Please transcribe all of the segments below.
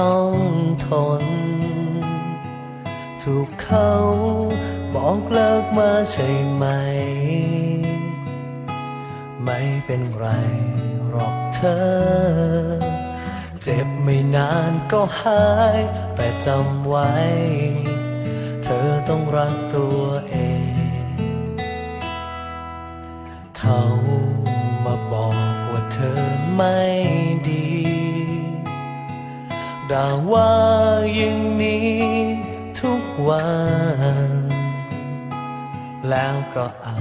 ต้องทน ถูกเขาบอกเลิกมาใช่ไหม ไม่เป็นไรหรอกเธอ เจ็บไม่นานก็หาย แต่จำไว้ เธอต้องรักตัวเอง เขามาบอกว่าเธอไม่ ด่าว่าอย่างนี้ทุกวัน แล้วก็เอา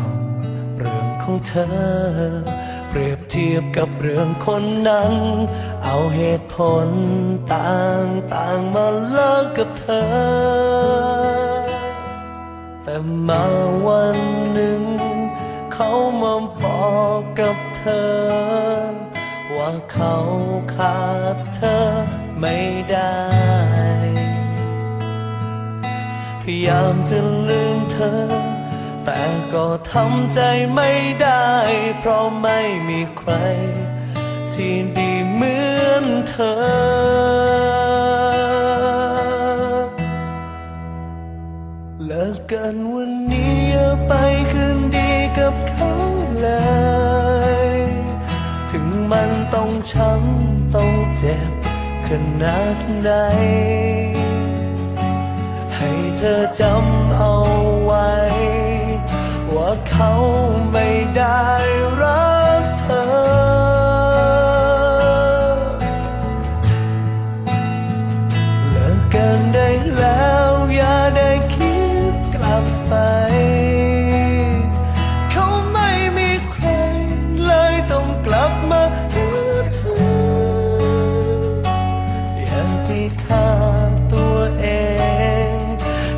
เรื่องของเธอ เปรียบเทียบกับเรื่องคนนั้น เอาเหตุผลต่างต่างๆมาเลิกกับเธอ แต่มาวันหนึ่ง เขามาบอกกับเธอ ว่าเขาขาดเธอ ไม่ได้ พยายามจะลืมเธอ แต่ก็ทำใจไม่ได้ เพราะไม่มีใคร ที่ดีเหมือนเธอ เลิกกันวันนี้อย่าไปคืนดีกับเขาเลยถึงมันต้องช้ำต้องเจ็บ ขนาดไหน ให้เธอจำเอาไว้ ว่าเขาไม่ได้รัก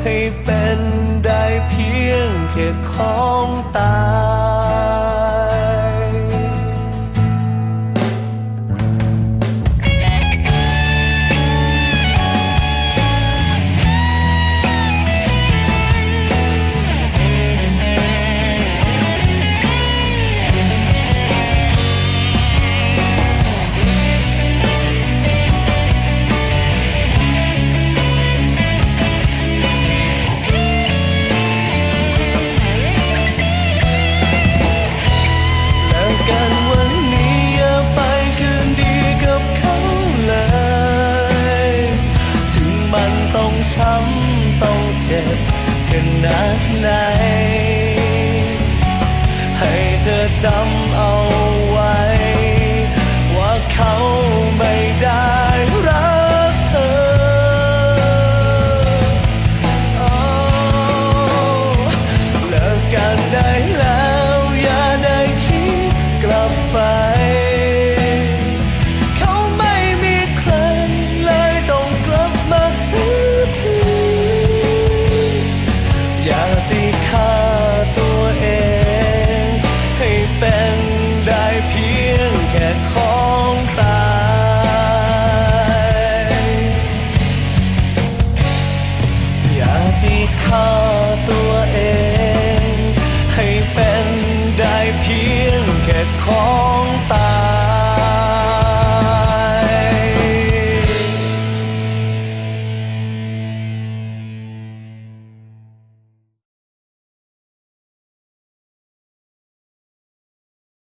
ให้เป็นได้เพียงแค่ของตา ช้ำต้องเจ็บขนาดไหน ให้เธอจำ ได้เพียงแค่ขอ